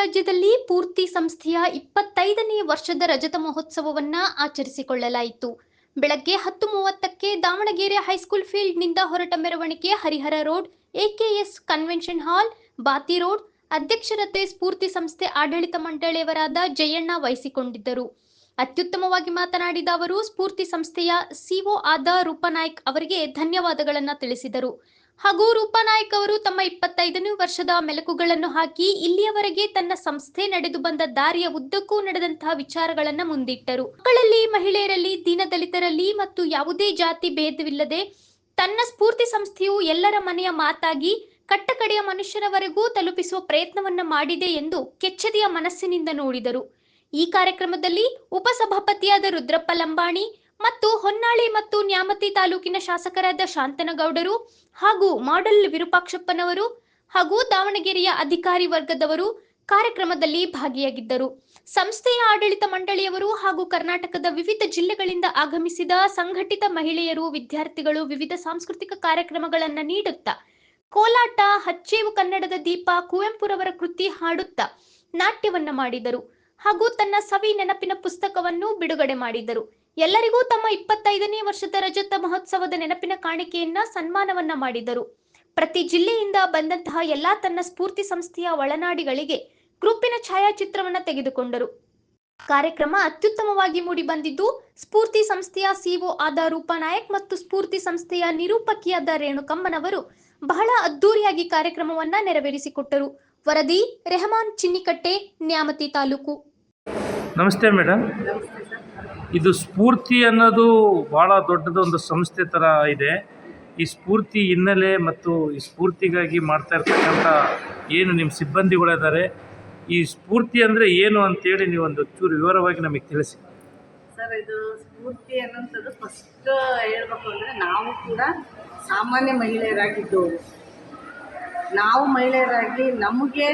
ರಾಜ್ಯದಲ್ಲಿ ಪೂರ್ತಿ ಸಂಸ್ಥೆಯ ಇಪ್ಪತ್ತೈದನೇ ವರ್ಷದ ರಜತ ಮಹೋತ್ಸವವನ್ನ ಆಚರಿಸಿಕೊಳ್ಳಲಾಯಿತು. ಬೆಳಗ್ಗೆ ಹತ್ತು ಮೂವತ್ತಕ್ಕೆ ದಾವಣಗೆರೆ ಹೈಸ್ಕೂಲ್ ಫೀಲ್ಡ್ನಿಂದ ಹೊರಟ ಮೆರವಣಿಗೆ Harihar road, AKS convention hall, Bathi road, ಅಧ್ಯಕ್ಷರತೆ ಸ್ಫೂರ್ತಿ ಸಂಸ್ಥೆ ಆಡಳಿತ ಮಂಡಳಿಯವರಾದ ಜಯಣ್ಣ ವಹಿಸಿಕೊಂಡಿದ್ದರು. ಅತ್ಯುತ್ತಮವಾಗಿ ಮಾತನಾಡಿದ ಅವರು, ಸ್ಫೂರ್ತಿ ಸಂಸ್ಥೆಯ ಸಿಒ ಆದ ರೂಪನಾಯ್ಕ್ ಅವರಿಗೆ ಧನ್ಯವಾದಗಳನ್ನು ತಿಳಿಸಿದರು. ಹಾಗೂ ರೂಪನಾಯ್ಕ್ ಅವರು ತಮ್ಮ ಇಪ್ಪತ್ತೈದನೇ ವರ್ಷದ ಮೆಲುಕುಗಳನ್ನು ಹಾಕಿ ಇಲ್ಲಿಯವರೆಗೆ ತನ್ನ ಸಂಸ್ಥೆ ನಡೆದು ಬಂದ ದಾರಿಯ ಉದ್ದಕ್ಕೂ ನಡೆದಂತಹ ವಿಚಾರಗಳನ್ನು ಮುಂದಿಟ್ಟರು. ಮಕ್ಕಳಲ್ಲಿ, ಮಹಿಳೆಯರಲ್ಲಿ, ದೀನದಲಿತರಲ್ಲಿ ಮತ್ತು ಯಾವುದೇ ಜಾತಿ ಭೇದವಿಲ್ಲದೆ ತನ್ನ ಸ್ಫೂರ್ತಿ ಸಂಸ್ಥೆಯು ಎಲ್ಲರ ಮನೆಯ ಮಾತಾಗಿ ಕಟ್ಟಕಡೆಯ ಮನುಷ್ಯರವರೆಗೂ ತಲುಪಿಸುವ ಪ್ರಯತ್ನವನ್ನ ಮಾಡಿದೆ ಎಂದು ಕೆಚ್ಚದೆಯ ಮನಸ್ಸಿನಿಂದ ನೋಡಿದರು. ಈ ಕಾರ್ಯಕ್ರಮದಲ್ಲಿ ಉಪಸಭಾಪತಿಯಾದ ರುದ್ರಪ್ಪ ಲಂಬಾಣಿ ಮತ್ತು ಹೊನ್ನಾಳಿ ಮತ್ತು ನ್ಯಾಮತಿ ತಾಲೂಕಿನ ಶಾಸಕರಾದ ಶಾಂತನಗೌಡರು ಹಾಗೂ ಮಾಡಲ್ ವಿರೂಪಾಕ್ಷಪ್ಪನವರು ಹಾಗೂ ದಾವಣಗೆರೆಯ ಅಧಿಕಾರಿ ವರ್ಗದವರು ಕಾರ್ಯಕ್ರಮದಲ್ಲಿ ಭಾಗಿಯಾಗಿದ್ದರು. ಸಂಸ್ಥೆಯ ಆಡಳಿತ ಮಂಡಳಿಯವರು ಹಾಗೂ ಕರ್ನಾಟಕದ ವಿವಿಧ ಜಿಲ್ಲೆಗಳಿಂದ ಆಗಮಿಸಿದ ಸಂಘಟಿತ ಮಹಿಳೆಯರು, ವಿದ್ಯಾರ್ಥಿಗಳು ವಿವಿಧ ಸಾಂಸ್ಕೃತಿಕ ಕಾರ್ಯಕ್ರಮಗಳನ್ನು ನೀಡುತ್ತಾ, ಕೋಲಾಟ, ಹಚ್ಚೇವು ಕನ್ನಡದ ದೀಪ, ಕುವೆಂಪುರವರ ಕೃತಿ ಹಾಡುತ್ತಾ ನಾಟ್ಯವನ್ನ ಮಾಡಿದರು ಹಾಗೂ ತನ್ನ ಸವಿ ನೆನಪಿನ ಪುಸ್ತಕವನ್ನು ಬಿಡುಗಡೆ ಮಾಡಿದರು. ಎಲ್ಲರಿಗೂ ತಮ್ಮ ಇಪ್ಪತ್ತೈದನೇ ವರ್ಷದ ರಜತ ಮಹೋತ್ಸವದ ನೆನಪಿನ ಕಾಣಿಕೆಯನ್ನ ಸನ್ಮಾನವನ್ನ ಮಾಡಿದರು. ಪ್ರತಿ ಜಿಲ್ಲೆಯಿಂದ ಬಂದಂತಹ ಎಲ್ಲಾ ತನ್ನ ಸ್ಫೂರ್ತಿ ಸಂಸ್ಥೆಯ ಒಳನಾಡಿಗಳಿಗೆ ಗ್ರೂಪಿನ ಛಾಯಾಚಿತ್ರವನ್ನ ತೆಗೆದುಕೊಂಡರು. ಕಾರ್ಯಕ್ರಮ ಅತ್ಯುತ್ತಮವಾಗಿ ಮೂಡಿ ಬಂದಿದ್ದು ಸ್ಫೂರ್ತಿ ಸಂಸ್ಥೆಯ ಸಿಒ ಆದ ರೂಪಾನಾಯಕ್ ಮತ್ತು ಸ್ಫೂರ್ತಿ ಸಂಸ್ಥೆಯ ನಿರೂಪಕಿಯಾದ ರೇಣುಕಮ್ಮನವರು ಬಹಳ ಅದ್ದೂರಿಯಾಗಿ ಕಾರ್ಯಕ್ರಮವನ್ನ ನೆರವೇರಿಸಿಕೊಟ್ಟರು. ವರದಿ ರೆಹಮಾನ್ ಚಿನ್ನಿಕಟ್ಟೆ ನ್ಯಾಮತಿ ತಾಲೂಕು. ನಮಸ್ತೆ ಮೇಡಮ್ ಇದು ಸ್ಫೂರ್ತಿ ಅನ್ನೋದು ಭಾಳ ದೊಡ್ಡದೊಂದು ಸಂಸ್ಥೆ ಥರ ಇದೆ. ಈ ಸ್ಫೂರ್ತಿ ಹಿನ್ನೆಲೆ ಮತ್ತು ಈ ಸ್ಫೂರ್ತಿಗಾಗಿ ಮಾಡ್ತಾ ಇರ್ತಕ್ಕಂಥ ಏನು ನಿಮ್ಮ ಸಿಬ್ಬಂದಿಗಳಿದ್ದಾರೆ ಈ ಸ್ಫೂರ್ತಿ ಅಂದರೆ ಏನು ಅಂತೇಳಿ ನೀವು ಒಂದು ಚೂರು ವಿವರವಾಗಿ ನಮಗೆ ತಿಳಿಸಿ. ಸರ್, ಇದು ಸ್ಫೂರ್ತಿ ಅನ್ನೋಂಥದ್ದು ಫಸ್ಟ್ ಹೇಳ್ಬೇಕು ಅಂದರೆ ನಾವು ಕೂಡ ಸಾಮಾನ್ಯ ಮಹಿಳೆಯರಾಗಿದ್ದವರು ನಾವು ಮಹಿಳೆಯರಾಗಿ ನಮಗೆ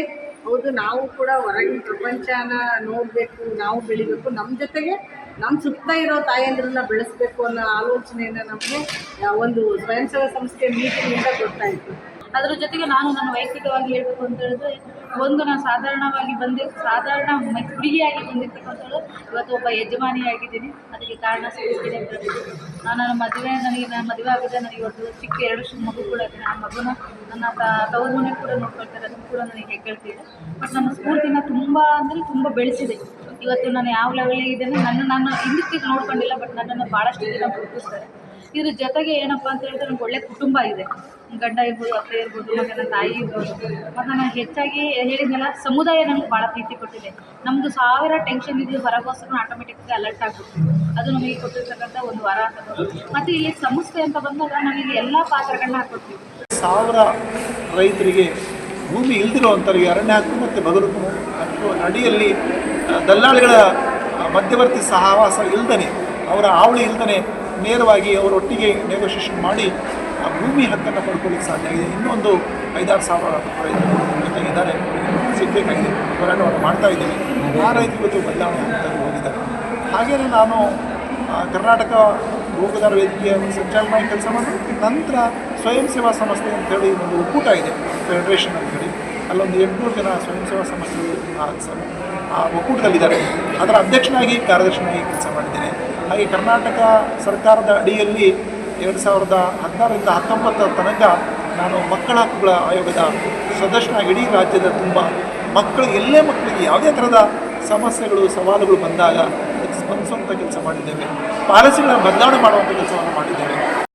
ಹೌದು, ನಾವು ಕೂಡ ಹೊರಗಿನ ಪ್ರಪಂಚನ ನೋಡಬೇಕು, ನಾವು ಬೆಳಿಬೇಕು. ನಮ್ಮ ಜೊತೆಗೆ ನಮ್ಮ ಸುತ್ತ ಇರೋ ತಾಯಂದ್ರನ್ನ ಬೆಳೆಸಬೇಕು ಅನ್ನೋ ಆಲೋಚನೆಯನ್ನು ನಮಗೆ ಒಂದು ಸ್ವಯಂ ಸೇವಾ ಸಂಸ್ಥೆ ಮೀಟಿಂಗಿಂದ ಗೊತ್ತಾಯಿತು. ಅದ್ರ ಜೊತೆಗೆ ನಾನು ನನ್ನ ವೈಯಕ್ತಿಕವಾಗಿ ಹೇಳಬೇಕು ಅಂತ ಹೇಳಿದ್ರೆ, ಒಂದು ನಾನು ಸಾಧಾರಣವಾಗಿ ಬಂದಿ, ಸಾಧಾರಣ ಹುಡುಗಿಯಾಗಿ ಬಂದಿರ್ತಕ್ಕಂಥದ್ದು ಇವತ್ತು ಒಬ್ಬ ಯಜಮಾನಿಯಾಗಿದ್ದೀನಿ. ಅದಕ್ಕೆ ಕಾರಣ ಸಿಗುತ್ತಿದೆ ಅಂತ ಹೇಳ್ಬೋದು. ನಾನು ನನ್ನ ಮದುವೆ, ನನಗೆ ನನ್ನ ಮದುವೆ ಆಗಿದೆ ನನಗೆ ಇವತ್ತು ಚಿಕ್ಕ ಎರಡು ಮಗು ಕೂಡ ಇದೆ. ಆ ಮಗುನ ನನ್ನ ತವ್ರ ಮನೆ ಕೂಡ ನೋಡ್ಕೊಳ್ತಾರೆ. ಅದನ್ನು ಕೂಡ ನನಗೆ ಹೆಗ್ಗಳ್ತಿದೆ ಬಟ್ ನನ್ನ ಸ್ಫೂರ್ತಿನ ತುಂಬ ಅಂದರೆ ತುಂಬ ಬೆಳೆಸಿದೆ. ಇವತ್ತು ನಾನು ಯಾವ ಲೆವೆಲಿಗೆ ಇದ್ದೇನೆ, ನನ್ನ ನಾನು ಹಿಂದಕ್ಕೆ ನೋಡ್ಕೊಂಡಿಲ್ಲ ಬಟ್ ನನ್ನನ್ನು ಭಾಳಷ್ಟು ಜನ ಗುರುತಿಸ್ತಾರೆ. ಇದ್ರ ಜೊತೆಗೆ ಏನಪ್ಪ ಅಂತ ಹೇಳಿದ್ರೆ ನನಗೆ ಒಳ್ಳೆ ಕುಟುಂಬ ಇದೆ. ಗಂಡ ಇರ್ಬೋದು ಅತ್ತೆ ಇರ್ಬೋದು ಮತ್ತು ನನ್ನ ತಾಯಿ ಇರ್ಬೋದು. ಮತ್ತು ಹೆಚ್ಚಾಗಿ ಹೇಳಿದ್ನಲ್ಲ, ಸಮುದಾಯ ನನಗೆ ಭಾಳ ಪ್ರೀತಿ ಕೊಟ್ಟಿದೆ. ನಮ್ದು ಸಾವಿರ ಟೆನ್ಷನ್ ಇದ್ದು ಹೊರಗೋಸ್ಕರ ಆಗಿ ಅಲರ್ಟ್ ಆಗುತ್ತೆ. ಅದು ನಮಗೆ ಕೊಟ್ಟಿರ್ತಕ್ಕಂಥ ಒಂದು ವರ ಅಂತ ಮತ್ತೆ ಇಲ್ಲಿ ಸಂಸ್ಥೆ ಅಂತ ಬಂದಾಗ ನಮಗೆ ಎಲ್ಲ ಪಾತ್ರಗಳನ್ನ ಹಾಕೊಡ್ತೀವಿ. ಸಾವಿರ ರೈತರಿಗೆ ಭೂಮಿ ಇಲ್ದಿರುವಂಥವ್ರಿಗೆ ಅರಣ್ಯ ಹಕ್ಕು ಮತ್ತು ಬದುಕು ಅಡಿಯಲ್ಲಿ ದಲ್ಲಾಳಿಗಳ ಮಧ್ಯವರ್ತಿ ಸಹವಾಸ ಇಲ್ದೇ ಅವರ ಆವಳಿ ಇಲ್ದೇ ನೇರವಾಗಿ ಅವರೊಟ್ಟಿಗೆ ನೆಗೋಷಿಯೇಷನ್ ಮಾಡಿ ಆ ಭೂಮಿ ಹಕ್ಕನ್ನು ಪಡ್ಕೊಳ್ಳಿಕ್ಕೆ ಸಾಧ್ಯ ಆಗಿದೆ. ಇನ್ನೊಂದು ಐದಾರು ಸಾವಿರ ರೈತರು ಜೊತೆಗಿದ್ದಾರೆ ಸಿಗಬೇಕಾಗಿದೆ ಹೋರಾಟವನ್ನು ಮಾಡ್ತಾ ಇದ್ದೀವಿ ಆ ರೈತರು ಇವತ್ತು ಬದಲಾವಣೆ ಹಂತದಲ್ಲಿ ಹೋಗಿದ್ದಾರೆ ಹಾಗೆಯೇ ನಾನು ಕರ್ನಾಟಕ ಭೂಗದಾರ ವೇದಿಕೆಯ ಸಂಚಾಲನಾಗಿ ಕೆಲಸ ಮಾಡಿ ನಂತರ ಸ್ವಯಂ ಸೇವಾ ಸಂಸ್ಥೆ ಅಂತೇಳಿ ಒಂದು ಒಕ್ಕೂಟ ಇದೆ ಫೆಡರೇಷನ್ ಅಂತೇಳಿ ಅಲ್ಲೊಂದು ಎಂಟುನೂರು ಜನ ಸ್ವಯಂ ಸೇವಾ ಸಂಸ್ಥೆಗಳು ಆ ಒಕ್ಕೂಟದಲ್ಲಿದ್ದಾರೆ. ಅದರ ಅಧ್ಯಕ್ಷನಾಗಿ ಕಾರ್ಯದರ್ಶನಾಗಿ ಕೆಲಸ ಮಾಡಿದ್ದೇನೆ. ಹಾಗೆ ಕರ್ನಾಟಕ ಸರ್ಕಾರದ ಅಡಿಯಲ್ಲಿ ಎರಡು ಸಾವಿರದ ಹದಿನಾರರಿಂದ ಹತ್ತೊಂಬತ್ತರ ತನಕ ನಾನು ಮಕ್ಕಳ ಹಕ್ಕುಗಳ ಆಯೋಗದ ಸದಸ್ಯನಾಗಿ ಇಡೀ ರಾಜ್ಯದ ತುಂಬ ಮಕ್ಕಳು ಎಲ್ಲೇ ಮಕ್ಕಳಿಗೆ ಯಾವುದೇ ಥರದ ಸಮಸ್ಯೆಗಳು, ಸವಾಲುಗಳು ಬಂದಾಗ ಸ್ಪಂದಿಸುವಂಥ ಕೆಲಸ ಮಾಡಿದ್ದೇವೆ. ಪಾಲಿಸಿಗಳನ್ನು ಬದಲಾವಣೆ ಮಾಡುವಂಥ ಕೆಲಸವನ್ನು ಮಾಡಿದ್ದೇವೆ.